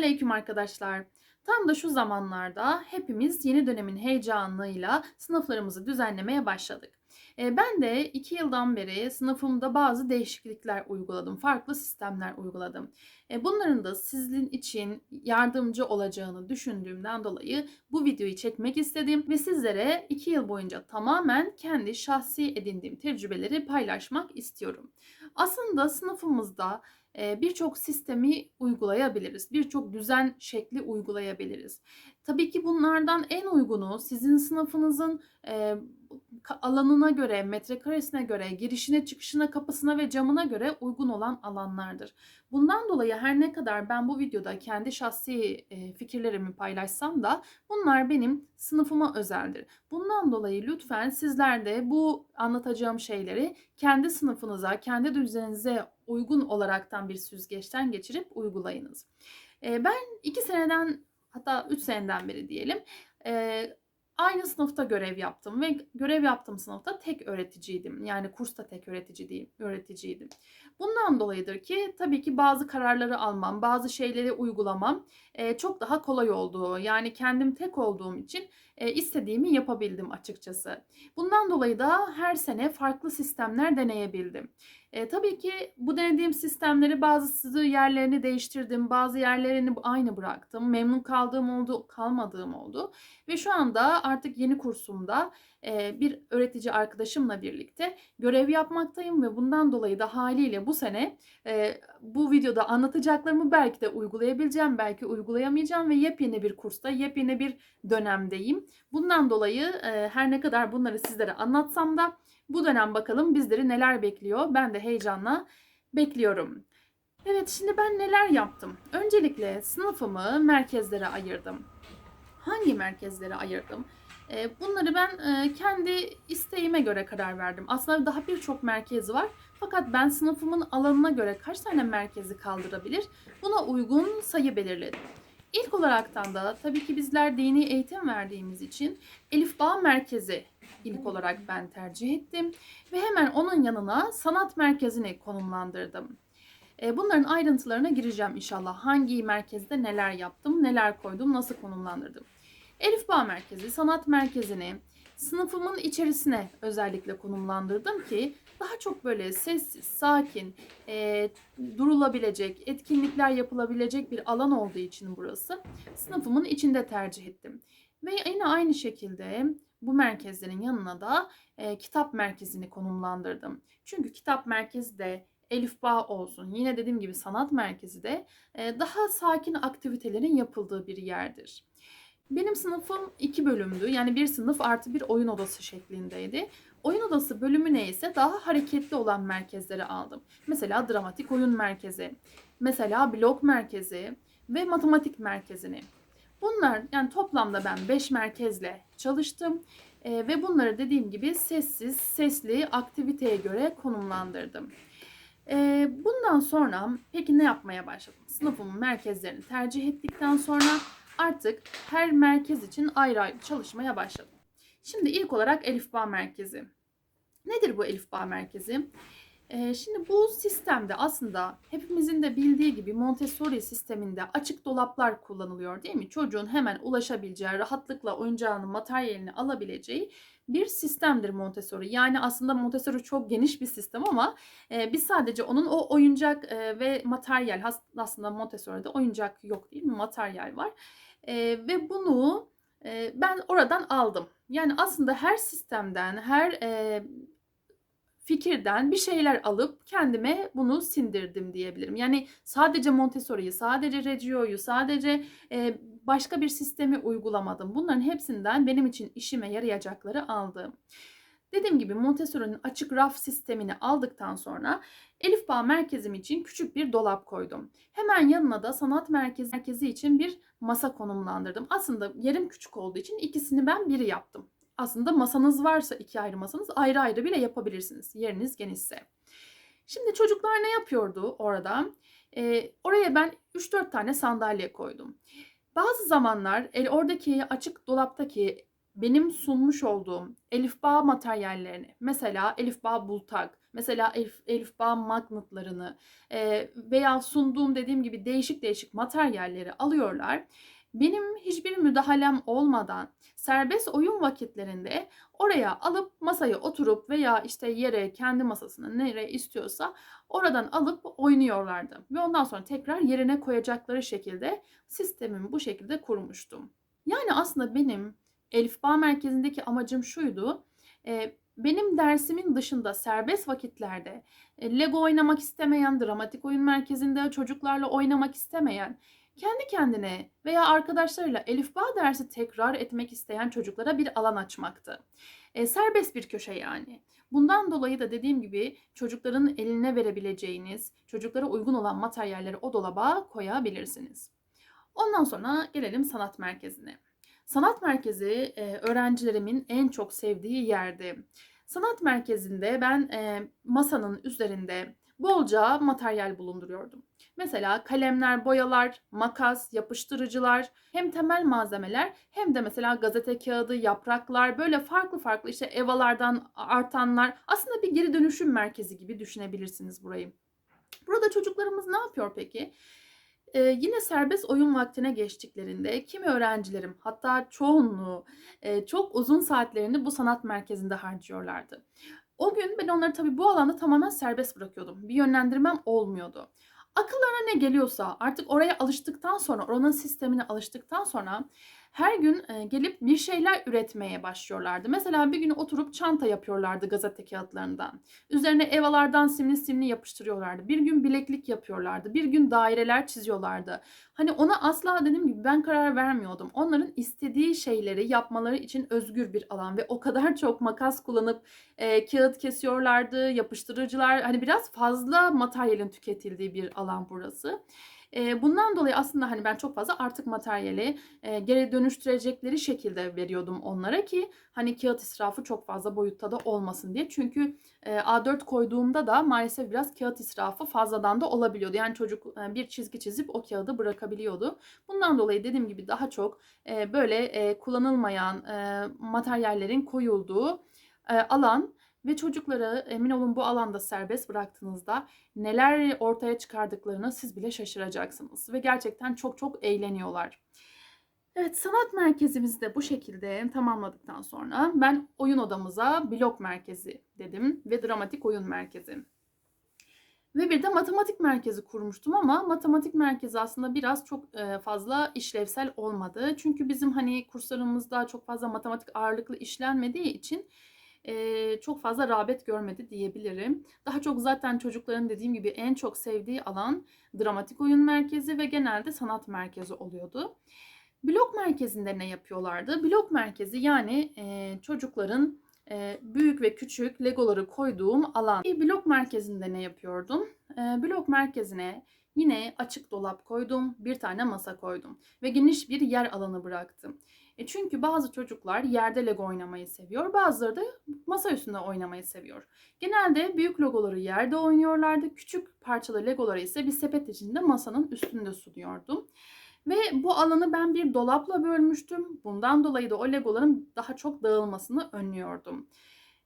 Selamünaleyküm arkadaşlar. Tam da şu zamanlarda hepimiz yeni dönemin heyecanıyla sınıflarımızı düzenlemeye başladık. E, Ben de iki yıldan beri sınıfımda bazı değişiklikler uyguladım, farklı sistemler uyguladım. E, Bunların da sizin için yardımcı olacağını düşündüğümden dolayı bu videoyu çekmek istedim ve sizlere iki yıl boyunca tamamen kendi şahsi edindiğim tecrübeleri paylaşmak istiyorum. Aslında sınıfımızda birçok sistemi uygulayabiliriz. Birçok düzen şekli uygulayabiliriz. Tabii ki bunlardan en uygunu sizin sınıfınızın alanına göre, metrekaresine göre, girişine, çıkışına, kapısına ve camına göre uygun olan alanlardır. Bundan dolayı her ne kadar ben bu videoda kendi şahsi e, fikirlerimi paylaşsam da bunlar benim sınıfıma özeldir. Bundan dolayı lütfen sizler de bu anlatacağım şeyleri kendi sınıfınıza, kendi düzeninize uygun olaraktan bir süzgeçten geçirip uygulayınız. Ee, ben iki seneden hatta üç seneden beri diyelim e, aynı sınıfta görev yaptım ve görev yaptığım sınıfta tek öğreticiydim. Yani kursta tek öğretici öğreticiydim. Bundan dolayıdır ki tabii ki bazı kararları almam, bazı şeyleri uygulamam çok daha kolay oldu. Yani kendim tek olduğum için istediğimi yapabildim açıkçası. Bundan dolayı da her sene farklı sistemler deneyebildim. E, tabii ki bu denediğim sistemleri bazı yerlerini değiştirdim, bazı yerlerini aynı bıraktım. Memnun kaldığım oldu, kalmadığım oldu. Ve şu anda artık yeni kursumda e, bir öğretici arkadaşımla birlikte görev yapmaktayım ve bundan dolayı da haliyle bu sene e, bu videoda anlatacaklarımı belki de uygulayabileceğim, belki uygulayamayacağım ve yepyeni bir kursta, yepyeni bir dönemdeyim. Bundan dolayı e, her ne kadar bunları sizlere anlatsam da bu dönem bakalım bizleri neler bekliyor. Ben de heyecanla bekliyorum. Evet şimdi ben neler yaptım? Öncelikle sınıfımı merkezlere ayırdım. Hangi merkezlere ayırdım? Ee, Bunları ben e, kendi isteğime göre karar verdim. Aslında daha birçok merkez var. Fakat ben sınıfımın alanına göre kaç tane merkezi kaldırabilir buna uygun sayı belirledim. İlk olaraktan da tabii ki bizler dini eğitim verdiğimiz için Elif Bağ Merkezi ilk olarak ben tercih ettim. Ve hemen onun yanına sanat merkezini konumlandırdım. E, Bunların ayrıntılarına gireceğim inşallah. Hangi merkezde neler yaptım, neler koydum, nasıl konumlandırdım. Elif Bağ Merkezi, sanat merkezini sınıfımın içerisine özellikle konumlandırdım ki daha çok böyle sessiz, sakin, e, durulabilecek, etkinlikler yapılabilecek bir alan olduğu için burası sınıfımın içinde tercih ettim. Ve yine aynı şekilde bu merkezlerin yanına da e, kitap merkezini konumlandırdım. Çünkü kitap merkezi de Elif Bağ olsun. Yine dediğim gibi sanat merkezi de e, daha sakin aktivitelerin yapıldığı bir yerdir. Benim sınıfım iki bölümdü. Yani bir sınıf artı bir oyun odası şeklindeydi. Oyun odası bölümü neyse daha hareketli olan merkezleri aldım. Mesela dramatik oyun merkezi, mesela blok merkezi ve matematik merkezini. Bunlar yani toplamda ben 5 merkezle çalıştım Ee, ve bunları dediğim gibi sessiz, sesli aktiviteye göre konumlandırdım. Ee, bundan sonra peki ne yapmaya başladım? Sınıfımın merkezlerini tercih ettikten sonra artık her merkez için ayrı ayrı çalışmaya başladım. Şimdi ilk olarak Elif Bağ Merkezi. Nedir bu Elif Bağ Merkezi? Ee, şimdi bu sistemde aslında hepimizin de bildiği gibi Montessori sisteminde açık dolaplar kullanılıyor değil mi? Çocuğun hemen ulaşabileceği, rahatlıkla oyuncağını, materyalini alabileceği bir sistemdir Montessori. Yani aslında Montessori çok geniş bir sistem ama e, biz sadece onun o oyuncak e, ve materyal, aslında Montessori'de oyuncak yok değil mi? Materyal var. E, ve bunu e, ben oradan aldım. Yani aslında her sistemden, her e, fikirden bir şeyler alıp kendime bunu sindirdim diyebilirim. Yani sadece Montessori'yi, sadece Reggio'yu, sadece e, başka bir sistemi uygulamadım. Bunların hepsinden benim için işime yarayacakları aldım. Dediğim gibi Montessori'nin açık raf sistemini aldıktan sonra Elif Bağ merkezim için küçük bir dolap koydum. Hemen yanına da sanat merkezi, merkezi için bir masa konumlandırdım. Aslında yerim küçük olduğu için ikisini ben biri yaptım aslında masanız varsa iki ayrı masanız ayrı ayrı bile yapabilirsiniz. Yeriniz genişse. Şimdi çocuklar ne yapıyordu orada? Ee, oraya ben 3-4 tane sandalye koydum. Bazı zamanlar el oradaki açık dolaptaki benim sunmuş olduğum elifba materyallerini, mesela elifba bultak, mesela elif, elifba magnetlarını e, veya sunduğum dediğim gibi değişik değişik materyalleri alıyorlar. Benim hiçbir müdahalem olmadan serbest oyun vakitlerinde oraya alıp masaya oturup veya işte yere kendi masasına nereye istiyorsa oradan alıp oynuyorlardı. Ve ondan sonra tekrar yerine koyacakları şekilde sistemimi bu şekilde kurmuştum. Yani aslında benim Elifba merkezindeki amacım şuydu. E, benim dersimin dışında serbest vakitlerde e, Lego oynamak istemeyen, dramatik oyun merkezinde çocuklarla oynamak istemeyen, kendi kendine veya arkadaşlarıyla Elifba dersi tekrar etmek isteyen çocuklara bir alan açmaktı. E, serbest bir köşe yani. Bundan dolayı da dediğim gibi çocukların eline verebileceğiniz, çocuklara uygun olan materyalleri o dolaba koyabilirsiniz. Ondan sonra gelelim sanat merkezine. Sanat merkezi e, öğrencilerimin en çok sevdiği yerdi. Sanat merkezinde ben e, masanın üzerinde bolca materyal bulunduruyordum. Mesela kalemler, boyalar, makas, yapıştırıcılar, hem temel malzemeler hem de mesela gazete kağıdı, yapraklar böyle farklı farklı işte evalardan artanlar aslında bir geri dönüşüm merkezi gibi düşünebilirsiniz burayı. Burada çocuklarımız ne yapıyor peki? Ee, yine serbest oyun vaktine geçtiklerinde kimi öğrencilerim hatta çoğunluğu e, çok uzun saatlerini bu sanat merkezinde harcıyorlardı. O gün ben onları tabii bu alanda tamamen serbest bırakıyordum. Bir yönlendirmem olmuyordu. Akıllarına ne geliyorsa artık oraya alıştıktan sonra, oranın sistemine alıştıktan sonra her gün e, gelip bir şeyler üretmeye başlıyorlardı. Mesela bir gün oturup çanta yapıyorlardı gazete kağıtlarından. Üzerine evalardan simli simli yapıştırıyorlardı. Bir gün bileklik yapıyorlardı. Bir gün daireler çiziyorlardı. Hani ona asla dediğim gibi ben karar vermiyordum. Onların istediği şeyleri yapmaları için özgür bir alan ve o kadar çok makas kullanıp e, kağıt kesiyorlardı, yapıştırıcılar. Hani biraz fazla materyalin tüketildiği bir alan burası. E, bundan dolayı aslında hani ben çok fazla artık materyali e, geri dönüştürecekleri şekilde veriyordum onlara ki hani kağıt israfı çok fazla boyutta da olmasın diye. Çünkü e, A4 koyduğumda da maalesef biraz kağıt israfı fazladan da olabiliyordu. Yani çocuk e, bir çizgi çizip o kağıdı bırakabiliyordu. Bundan dolayı dediğim gibi daha çok e, böyle e, kullanılmayan e, materyallerin koyulduğu e, alan ve çocukları emin olun bu alanda serbest bıraktığınızda neler ortaya çıkardıklarını siz bile şaşıracaksınız. Ve gerçekten çok çok eğleniyorlar. Evet sanat merkezimizi de bu şekilde tamamladıktan sonra ben oyun odamıza blok merkezi dedim ve dramatik oyun merkezi. Ve bir de matematik merkezi kurmuştum ama matematik merkezi aslında biraz çok fazla işlevsel olmadı. Çünkü bizim hani kurslarımızda çok fazla matematik ağırlıklı işlenmediği için e, çok fazla rağbet görmedi diyebilirim. Daha çok zaten çocukların dediğim gibi en çok sevdiği alan dramatik oyun merkezi ve genelde sanat merkezi oluyordu. Blok merkezinde ne yapıyorlardı? Blok merkezi yani e, çocukların e, büyük ve küçük legoları koyduğum alan. Bir blok merkezinde ne yapıyordum? E, blok merkezine yine açık dolap koydum, bir tane masa koydum ve geniş bir yer alanı bıraktım. E çünkü bazı çocuklar yerde Lego oynamayı seviyor, bazıları da masa üstünde oynamayı seviyor. Genelde büyük logoları yerde oynuyorlardı, küçük parçalı Legoları ise bir sepet içinde masanın üstünde sunuyordum. Ve bu alanı ben bir dolapla bölmüştüm. Bundan dolayı da o legoların daha çok dağılmasını önlüyordum.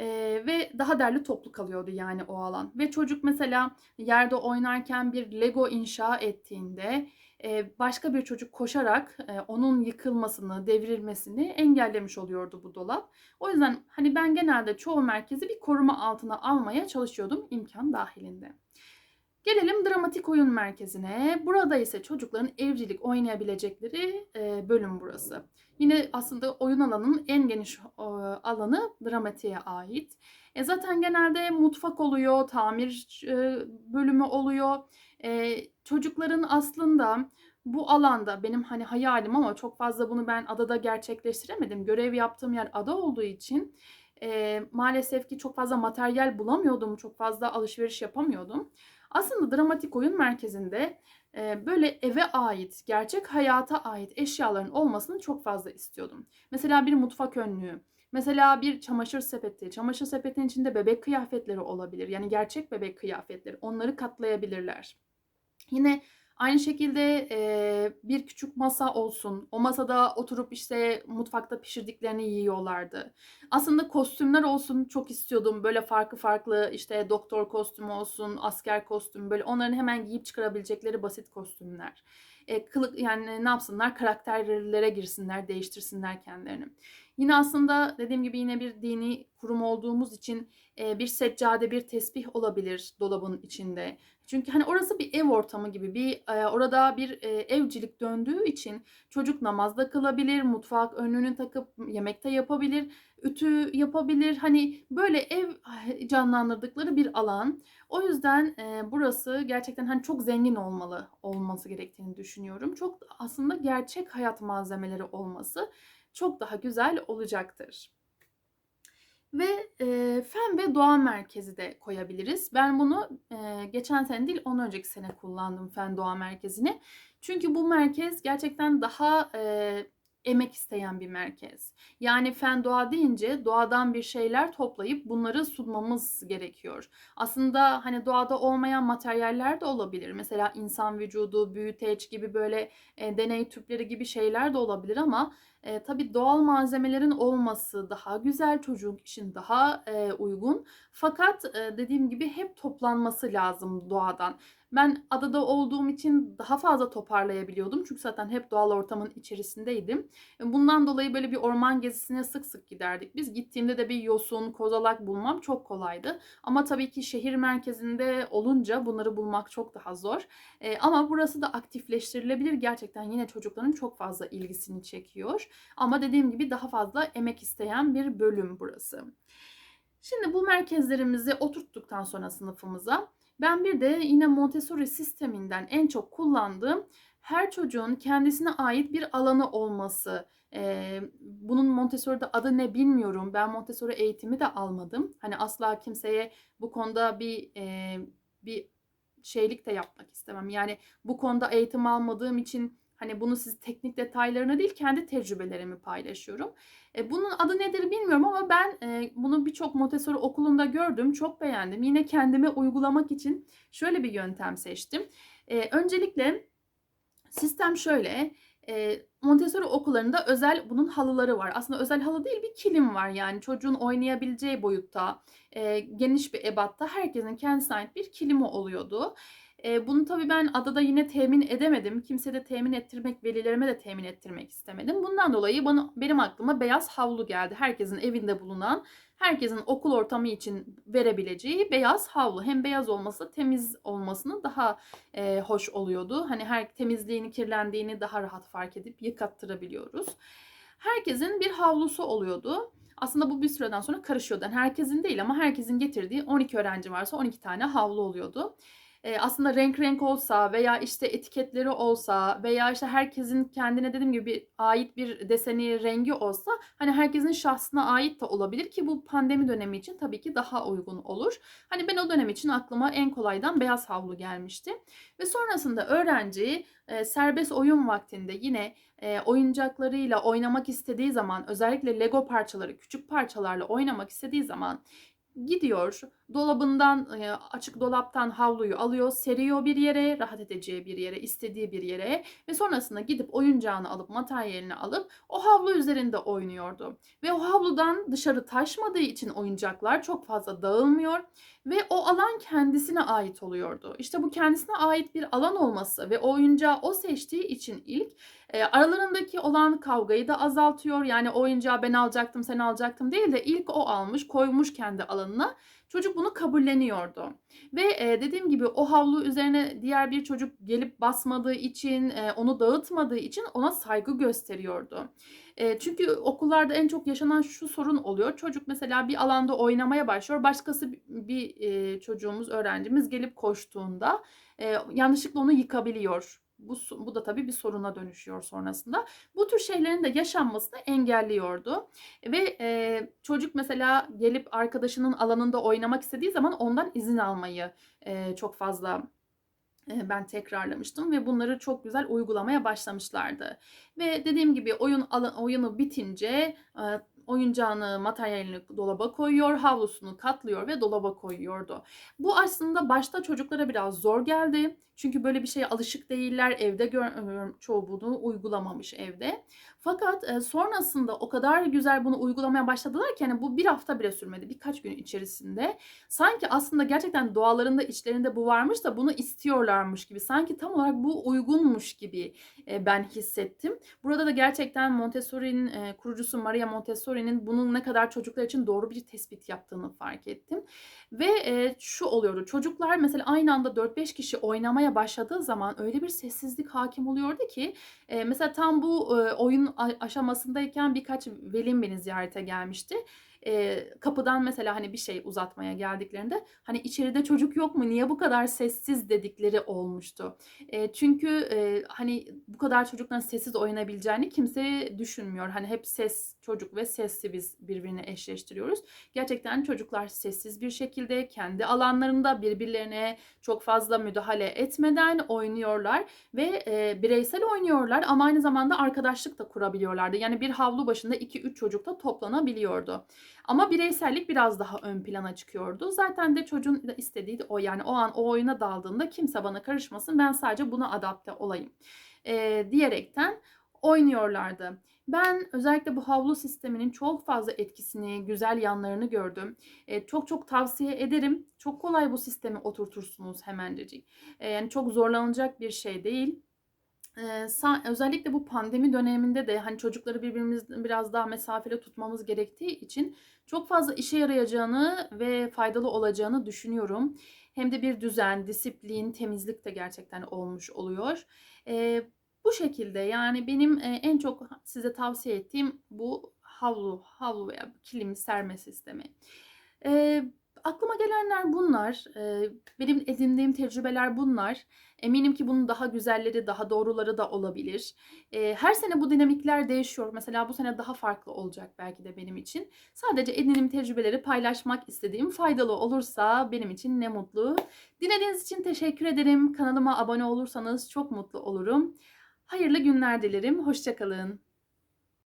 Ee, ve daha derli toplu kalıyordu yani o alan. Ve çocuk mesela yerde oynarken bir lego inşa ettiğinde başka bir çocuk koşarak onun yıkılmasını, devrilmesini engellemiş oluyordu bu dolap. O yüzden hani ben genelde çoğu merkezi bir koruma altına almaya çalışıyordum imkan dahilinde. Gelelim dramatik oyun merkezine. Burada ise çocukların evcilik oynayabilecekleri bölüm burası. Yine aslında oyun alanının en geniş alanı dramatiğe ait. E zaten genelde mutfak oluyor, tamir bölümü oluyor. E, çocukların aslında bu alanda benim hani hayalim ama çok fazla bunu ben adada gerçekleştiremedim. Görev yaptığım yer ada olduğu için e, maalesef ki çok fazla materyal bulamıyordum, çok fazla alışveriş yapamıyordum. Aslında dramatik oyun merkezinde e, böyle eve ait, gerçek hayata ait eşyaların olmasını çok fazla istiyordum. Mesela bir mutfak önlüğü, mesela bir çamaşır sepeti, çamaşır sepetinin içinde bebek kıyafetleri olabilir. Yani gerçek bebek kıyafetleri, onları katlayabilirler. Yine Aynı şekilde e, bir küçük masa olsun. O masada oturup işte mutfakta pişirdiklerini yiyorlardı. Aslında kostümler olsun çok istiyordum. Böyle farklı farklı işte doktor kostümü olsun, asker kostümü böyle onların hemen giyip çıkarabilecekleri basit kostümler. E, kılık yani ne yapsınlar? Karakterlere girsinler, değiştirsinler kendilerini. Yine aslında dediğim gibi yine bir dini kurum olduğumuz için e, bir seccade, bir tesbih olabilir dolabın içinde. Çünkü hani orası bir ev ortamı gibi bir e, orada bir e, evcilik döndüğü için çocuk namazda kılabilir, mutfak önlüğünü takıp yemekte yapabilir, ütü yapabilir. Hani böyle ev canlandırdıkları bir alan. O yüzden burası gerçekten hani çok zengin olmalı olması gerektiğini düşünüyorum. Çok aslında gerçek hayat malzemeleri olması çok daha güzel olacaktır. Ve e, fen ve doğa merkezi de koyabiliriz. Ben bunu e, geçen sene değil ondan önceki sene kullandım fen doğa merkezini. Çünkü bu merkez gerçekten daha e, emek isteyen bir merkez. Yani fen doğa deyince doğadan bir şeyler toplayıp bunları sunmamız gerekiyor. Aslında hani doğada olmayan materyaller de olabilir. Mesela insan vücudu, büyüteç gibi böyle e, deney tüpleri gibi şeyler de olabilir ama e, tabii doğal malzemelerin olması daha güzel, çocuk için daha e, uygun. Fakat e, dediğim gibi hep toplanması lazım doğadan. Ben adada olduğum için daha fazla toparlayabiliyordum. Çünkü zaten hep doğal ortamın içerisindeydim. Bundan dolayı böyle bir orman gezisine sık sık giderdik. Biz gittiğimde de bir yosun, kozalak bulmam çok kolaydı. Ama tabii ki şehir merkezinde olunca bunları bulmak çok daha zor. E, ama burası da aktifleştirilebilir. Gerçekten yine çocukların çok fazla ilgisini çekiyor. Ama dediğim gibi daha fazla emek isteyen bir bölüm burası. Şimdi bu merkezlerimizi oturttuktan sonra sınıfımıza ben bir de yine Montessori sisteminden en çok kullandığım her çocuğun kendisine ait bir alanı olması. Ee, bunun Montessori'de adı ne bilmiyorum. Ben Montessori eğitimi de almadım. Hani asla kimseye bu konuda bir e, bir şeylik de yapmak istemem. Yani bu konuda eğitim almadığım için Hani bunu siz teknik detaylarını değil kendi tecrübelerimi paylaşıyorum. E, bunun adı nedir bilmiyorum ama ben e, bunu birçok Montessori okulunda gördüm. Çok beğendim. Yine kendime uygulamak için şöyle bir yöntem seçtim. E, öncelikle sistem şöyle. E, Montessori okullarında özel bunun halıları var. Aslında özel halı değil bir kilim var yani çocuğun oynayabileceği boyutta, e, geniş bir ebatta herkesin kendisine ait bir kilimi oluyordu. E, bunu tabii ben adada yine temin edemedim. Kimse de temin ettirmek, velilerime de temin ettirmek istemedim. Bundan dolayı bana benim aklıma beyaz havlu geldi. Herkesin evinde bulunan, herkesin okul ortamı için verebileceği beyaz havlu. Hem beyaz olması temiz olmasını daha e, hoş oluyordu. Hani her temizliğini, kirlendiğini daha rahat fark edip yıkattırabiliyoruz. Herkesin bir havlusu oluyordu. Aslında bu bir süreden sonra karışıyordu. Yani herkesin değil ama herkesin getirdiği 12 öğrenci varsa 12 tane havlu oluyordu e, aslında renk renk olsa veya işte etiketleri olsa veya işte herkesin kendine dediğim gibi bir ait bir deseni, rengi olsa hani herkesin şahsına ait de olabilir ki bu pandemi dönemi için tabii ki daha uygun olur. Hani ben o dönem için aklıma en kolaydan beyaz havlu gelmişti. Ve sonrasında öğrenci e, serbest oyun vaktinde yine e, oyuncaklarıyla oynamak istediği zaman özellikle Lego parçaları, küçük parçalarla oynamak istediği zaman gidiyor dolabından e, açık dolaptan havluyu alıyor, seriyor bir yere, rahat edeceği bir yere, istediği bir yere ve sonrasında gidip oyuncağını alıp materyalini alıp o havlu üzerinde oynuyordu. Ve o havludan dışarı taşmadığı için oyuncaklar çok fazla dağılmıyor ve o alan kendisine ait oluyordu. İşte bu kendisine ait bir alan olması ve oyuncağı o seçtiği için ilk e, aralarındaki olan kavgayı da azaltıyor. Yani oyuncağı ben alacaktım sen alacaktım değil de ilk o almış koymuş kendi alanına Çocuk bunu kabulleniyordu. Ve e, dediğim gibi o havlu üzerine diğer bir çocuk gelip basmadığı için, e, onu dağıtmadığı için ona saygı gösteriyordu. E, çünkü okullarda en çok yaşanan şu sorun oluyor. Çocuk mesela bir alanda oynamaya başlıyor. Başkası bir e, çocuğumuz, öğrencimiz gelip koştuğunda e, yanlışlıkla onu yıkabiliyor bu, bu da tabii bir soruna dönüşüyor sonrasında. Bu tür şeylerin de yaşanmasını engelliyordu. Ve e, çocuk mesela gelip arkadaşının alanında oynamak istediği zaman ondan izin almayı e, çok fazla ben tekrarlamıştım ve bunları çok güzel uygulamaya başlamışlardı. Ve dediğim gibi oyun oyunu bitince oyuncağını, materyalini dolaba koyuyor, havlusunu katlıyor ve dolaba koyuyordu. Bu aslında başta çocuklara biraz zor geldi. Çünkü böyle bir şeye alışık değiller. Evde gör, çoğu bunu uygulamamış evde. Fakat sonrasında o kadar güzel bunu uygulamaya başladılar ki hani bu bir hafta bile sürmedi. Birkaç gün içerisinde. Sanki aslında gerçekten doğalarında içlerinde bu varmış da bunu istiyorlarmış gibi. Sanki tam olarak bu uygunmuş gibi ben hissettim. Burada da gerçekten Montessori'nin kurucusu Maria Montessori'nin bunun ne kadar çocuklar için doğru bir tespit yaptığını fark ettim. Ve şu oluyordu. Çocuklar mesela aynı anda 4-5 kişi oynamaya başladığı zaman öyle bir sessizlik hakim oluyordu ki e, mesela tam bu e, oyun aşamasındayken birkaç velim beni ziyarete gelmişti. E, kapıdan mesela hani bir şey uzatmaya geldiklerinde hani içeride çocuk yok mu niye bu kadar sessiz dedikleri olmuştu. E, çünkü e, hani bu kadar çocukların sessiz oynayabileceğini kimse düşünmüyor. Hani hep ses çocuk ve sesli biz birbirine eşleştiriyoruz. Gerçekten çocuklar sessiz bir şekilde kendi alanlarında birbirlerine çok fazla müdahale etmeden oynuyorlar ve e, bireysel oynuyorlar ama aynı zamanda arkadaşlık da kurabiliyorlardı. Yani bir havlu başında 2-3 çocuk da toplanabiliyordu. Ama bireysellik biraz daha ön plana çıkıyordu. Zaten de çocuğun istediği de o yani o an o oyuna daldığında kimse bana karışmasın ben sadece buna adapte olayım e, diyerekten oynuyorlardı. Ben özellikle bu havlu sisteminin çok fazla etkisini, güzel yanlarını gördüm. E, çok çok tavsiye ederim. Çok kolay bu sistemi oturtursunuz hemencecik. E, yani çok zorlanacak bir şey değil. Ee, özellikle bu pandemi döneminde de hani çocukları birbirimizden biraz daha mesafeli tutmamız gerektiği için çok fazla işe yarayacağını ve faydalı olacağını düşünüyorum. Hem de bir düzen, disiplin, temizlik de gerçekten olmuş oluyor. Ee, bu şekilde yani benim e, en çok size tavsiye ettiğim bu havlu, havlu veya kilim serme sistemi. Ee, aklıma gelenler bunlar. Ee, benim edindiğim tecrübeler bunlar. Eminim ki bunun daha güzelleri, daha doğruları da olabilir. Ee, her sene bu dinamikler değişiyor. Mesela bu sene daha farklı olacak belki de benim için. Sadece edindiğim tecrübeleri paylaşmak istediğim faydalı olursa benim için ne mutlu. Dinlediğiniz için teşekkür ederim. Kanalıma abone olursanız çok mutlu olurum. Hayırlı günler dilerim. Hoşçakalın.